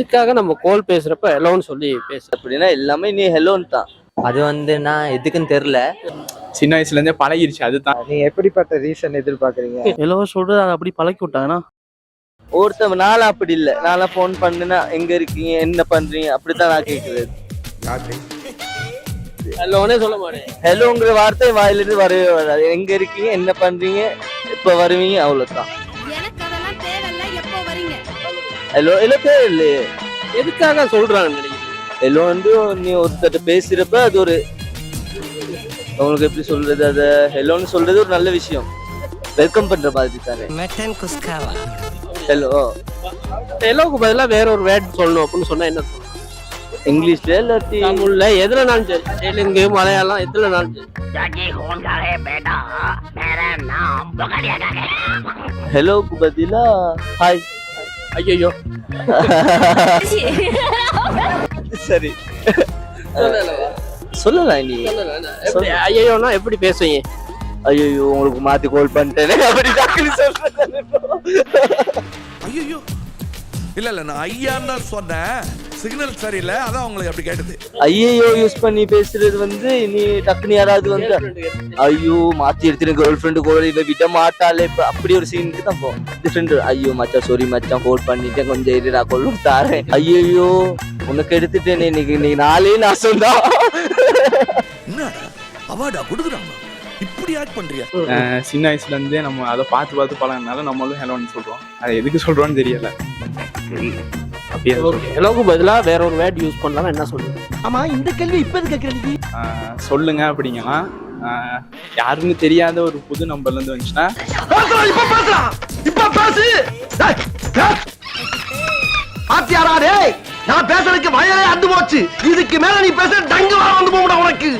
இதுக்காக நம்ம கோல் பேசுறப்ப எல்லோன்னு சொல்லி பேசுறோம் அப்படின்னா எல்லாமே நீ ஹெலோன்னு தான். அது வந்து நான் எதுக்குன்னு தெரியல. சின்ன வயசுல இருந்தே பழகிருச்சு அதுதான். நீங்க எப்படிப்பட்ட ரீசன் எதிர்பார்க்கறீங்க? எல்லோ சொல்றது அதை அப்படி பழக்கி விட்டாங்கன்னா? ஒருத்தவன் நானும் அப்படி இல்லை. நான்லாம் ஃபோன் பண்ணுனா எங்க இருக்கீங்க? என்ன பண்றீங்க? அப்படித்தான் நான் கேட்குறது எல்லோனே சொல்ல மாட்டேன். ஹலோங்கிற வார்த்தை வாயிலிருந்து வரவே வராது. எங்க இருக்கீங்க? என்ன பண்றீங்க? எப்ப வருவீங்க? அவ்வளவுதான். ஹலோ இல்லை தேவையில்லையே எதுக்காக சொல்றாங்க ஹலோ வந்து நீ ஒருத்தர்ட்ட பேசுறப்ப அது ஒரு உங்களுக்கு எப்படி சொல்றது அத ஹெலோன்னு சொல்றது ஒரு நல்ல விஷயம். வெல்கம் பண்ற மாதிரி தானே ஹலோ எல்லோவுக்கு பதிலா வேற ஒரு வேர்ட் சொல்லணும் அப்படின்னு சொன்னா என்ன சொல்லணும்? இங்கிலீஷ்ல இல்லாட்டி தமிழ்ல எதுலனாலும் சரி? தெலுங்கு மலையாளம் எதுலனாலும் சரி? ஹலோக்கு பதிலா ஹாய் ஐயோ சரி. சொல்லலாம் நீ? ஐயோனா எப்படி பேசுவீங்க? ஐயோ உங்களுக்கு மாத்தி கால் பண்ணிட்டேனே. அப்படி சொல்றேன் இல்ல இல்ல நான் ஐயான்னு தான் சொன்னேன். சிக்னல் சரியில்லை அதான் உங்களுக்கு அப்படி கேட்டது. ஐயோ யூஸ் பண்ணி பேசுறது வந்து நீ டக்குனு யாராவது வந்து ஐயோ மாத்தி எடுத்துட்டு கேர்ள் ஃப்ரெண்டு கோல் இவ விட மாட்டாளே. இப்ப அப்படி ஒரு சீனுக்கு தான் போகும் இந்த ஃப்ரெண்டு ஐயோ மச்சான் சாரி மச்சான் கோல் பண்ணிட்டேன் கொஞ்சம் இரு நான் கொள்ளு தாரேன். ஐயோ உனக்கு எடுத்துட்டேன் இன்னைக்கு இன்னைக்கு நாளே நாசம் தான். என்னடா அவார்டா கொடுக்குறாங்க. இப்படி ஆக்ட் பண்றியா? சின்ன வயசுல இருந்தே நம்ம அதை பார்த்து பார்த்து பழகினால நம்மளும் ஹெலோன்னு சொல்றோம். அது எதுக்கு சொல்றோம்னு தெரியல. அப்படியே அதை சொல்றோம். எல்லோவுக்கு பதிலா வேற ஒரு வேர்ட் யூஸ் பண்ணலாம் என்ன சொல்லுங்க ஆமா இந்த கேள்வி இப்ப எதுக்கு கேக்குறீங்க அஹ் சொல்லுங்க அப்படிங்கன்னா அஹ் யாருன்னு தெரியாத ஒரு புது நம்பர்ல இருந்து வந்துச்சுன்னா? இப்ப பேசுறான் இப்ப பேசு. ஆத்தியாரா டேய். நான் பேசுறதுக்கு வயலே அந்து போச்சு. இதுக்கு மேல நீ பேச டங்கு வர வந்து போட உனக்கு.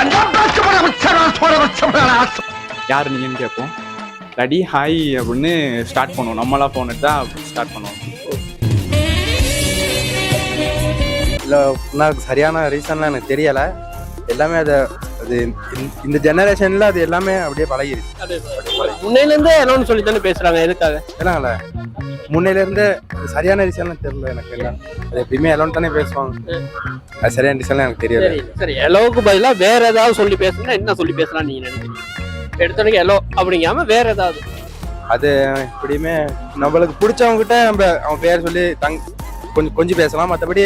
என்ன பேச போற வச்சா யார் நீங்கன்னு கேட்போம். இல்லாட்டி ஹாய் அப்படின்னு ஸ்டார்ட் பண்ணுவோம். நம்மளா போன் எடுத்தா ஸ்டார்ட் பண்ணுவோம். இல்ல நான் சரியான ரீசன்லாம் எனக்கு தெரியல. எல்லாமே அது அது இந்த- ஜெனரேஷன்ல அது எல்லாமே அப்படியே பழகிருச்சு. முன்னையில இருந்தே எல்லோன்னு சொல்லி தானே பேசுறாங்க எதுக்காக? ஏன்னாங்கள முன்னையில இருந்து சரியான ரீசன்லாம் தெரியல எனக்கு எல்லாம். அது எப்பயுமே எல்லாம் தானே பேசுவாங்க. அது சரியான ரீசன்லாம் எனக்கு தெரியல. சரி சரி எல்லோவுக்கு பதிலா வேற ஏதாவது சொல்லி பேசணும்னா என்ன சொல்லி பேசலாம் நீங்க நினைக்கிறீங்க? எடுத்தோடனே எல்லோ அப்படிங்காம வேற ஏதாவது. அது எப்படியுமே நம்மளுக்கு பிடிச்சவங்க கிட்ட நம்ம அவன் பேர் சொல்லி தங் கொஞ்சம் கொஞ்சம் பேசலாம் மற்றபடி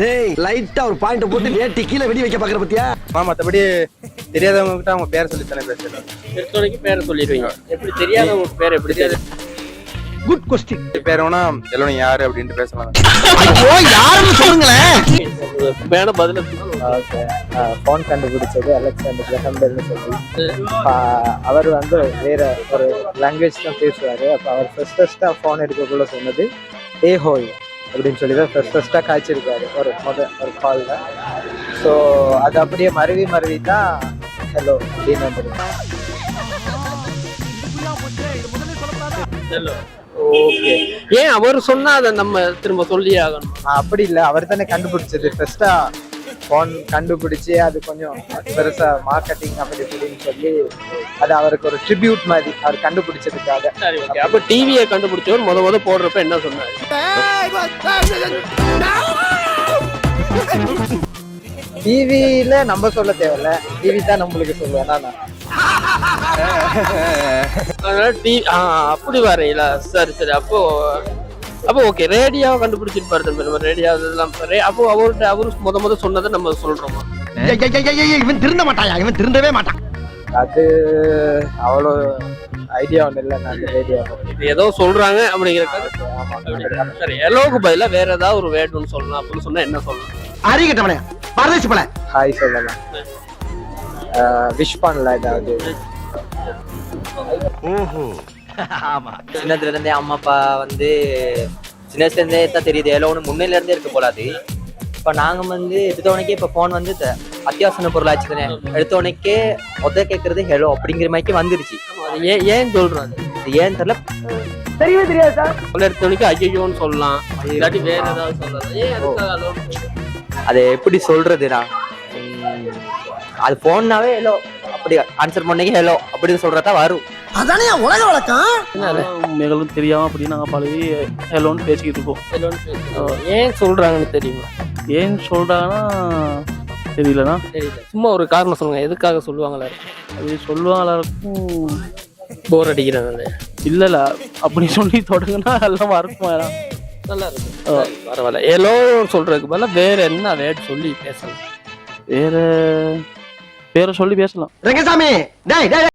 டேய் லைட்டா ஒரு பாயிண்ட் போட்டு வேட்டி கீழே வெடி வைக்க பாக்குற பத்தியா? மற்றபடி தெரியாதவங்க கிட்ட அவங்க பேர் சொல்லி தானே பேசலாம் எடுத்தோடனே பேரை சொல்லிடுவீங்க. எப்படி தெரியாத ஒரு பேர் எப்படி தெரியும் குட் கொஸ்டின் பேர் வேணா எல்லாம் யாரு? அப்படின்ட்டு பேசலாம். ஐயோ யாருன்னு சொல்லுங்களேன். வேணா பதில ஃபோன் கண்டுபிடிச்சது அலெக்சாண்டர் கிரஹம்பெல்னு சொல்லி. அவர் வந்து வேற ஒரு லாங்குவேஜ் தான் பேசுவார். அப்போ அவர் ஃபர்ஸ்ட் ஃபர்ஸ்ட்டாக ஃபோன் எடுக்கக்குள்ள சொன்னது ஏ ஹோய் அப்படின்னு சொல்லி தான் ஃபர்ஸ்ட் ஃபர்ஸ்ட்டாக காய்ச்சிருக்காரு ஒரு முத ஒரு காலில் ஸோ அது அப்படியே மருவி மருவி தான் ஹலோ அப்படின்னு வந்துருக்கு ஓகே ஏன் அவர் சொன்னா அதை நம்ம திரும்ப சொல்லி ஆகணும்? அப்படி இல்லை. அவர் தானே கண்டுபிடிச்சது ஃபர்ஸ்ட்டாக ஃபோன் கண்டுபிடிச்சி அது கொஞ்சம் பெருசா மார்க்கெட்டிங் அப்படி இப்படின்னு சொல்லி அது அவருக்கு ஒரு ட்ரிபியூட் மாதிரி அவர் கண்டுபிடிச்சதுக்காக. அப்ப டிவியை கண்டுபிடிச்சவர் முத முத போடுறப்ப என்ன சொன்னாரு? டிவியில நம்ம சொல்ல தேவையில்ல. டிவி தான் நம்மளுக்கு சொல்லுவேன் நான் அதனால டி ஆ அப்படி வரையில சரி சரி அப்போ அப்போ ஓகே ரேடியோவை கண்டுபிடிச்சிருப்பாரு தம்பி நம்ம ரேடியோ இதெல்லாம் அப்போ அவர்கிட்ட அவரு முத முத சொன்னதை நம்ம சொல்றோமா. இவன் திருந்த மாட்டாயா இவன் திருந்தவே மாட்டான். அது அவ்வளோ ஐடியா ஒன்றும் இல்லை நான் ரேடியோ இது ஏதோ சொல்றாங்க அப்படிங்கிறதுக்காக சரி எல்லோவுக்கு பதிலா வேற ஏதாவது ஒரு வேர்டு ஒன்று சொல்லலாம் அப்படின்னு சொன்னா என்ன சொல்லலாம் அறிய கட்டவனே பரதேசி பல. ஹாய் சொல்லலாம். விஷ் பண்ணல ஏதாவது. சின்னதுல இருந்தே அம்மா அப்பா வந்து சின்ன வயசுல இருந்தே தான் தெரியுது. எல்லோன்னு முன்னையில இருந்தே இருக்கு போல அது. இப்ப நாங்க வந்து எடுத்தவனைக்கே இப்ப போன் வந்து த- அத்தியாவசிய பொருளாச்சு தானே? எடுத்தவனைக்கே மொத்த கேக்குறது ஹெலோ அப்படிங்கிற மாதிரி வந்துருச்சு. அது ஏன் ஏன் சொல்றாங்க இது ஏன் தெரியல. தெரியவே தெரியாது சார். சொல்ல எடுத்தவனுக்கு ஐயோன்னு சொல்லலாம். இல்லாட்டி வேற ஏதாவது சொல்லலாம். அது எப்படி சொல்றதுடா அது போன்னாவே ஹெலோ அப்படி ஆன்சர் பண்ணீங்க ஹெலோ அப்படின்னு சொல்றதா வரும். அதானே உலக வழக்கம்? எங்களுக்கு தெரியாம அப்படி நாங்க பழகி ஹலோன்னு பேசிக்கிட்டு இருக்கோம். எல்லோரும். ஏன் சொல்றாங்கன்னு தெரியுமா? ஏன் சொல்றாங்கன்னா தெரியலண்ணா. தெரியல. சும்மா ஒரு காரணம் சொல்லுங்க. எதுக்காக சொல்லுவாங்களா? அது சொல்லுவாங்களா இருக்கும் போர் அடிக்கிறாங்க இல்ல இல்ல அப்படி சொல்லி தொடங்குனா எல்லாம் மறக்குமா நல்லா இருக்கு சரி, பரவாயில்ல. எல்லோ சொல்றதுக்கு பதிலா வேற என்ன வேட் சொல்லி பேசலாம்? வேற பேரை சொல்லி பேசலாம். ரங்கசாமி டேய் டேய்.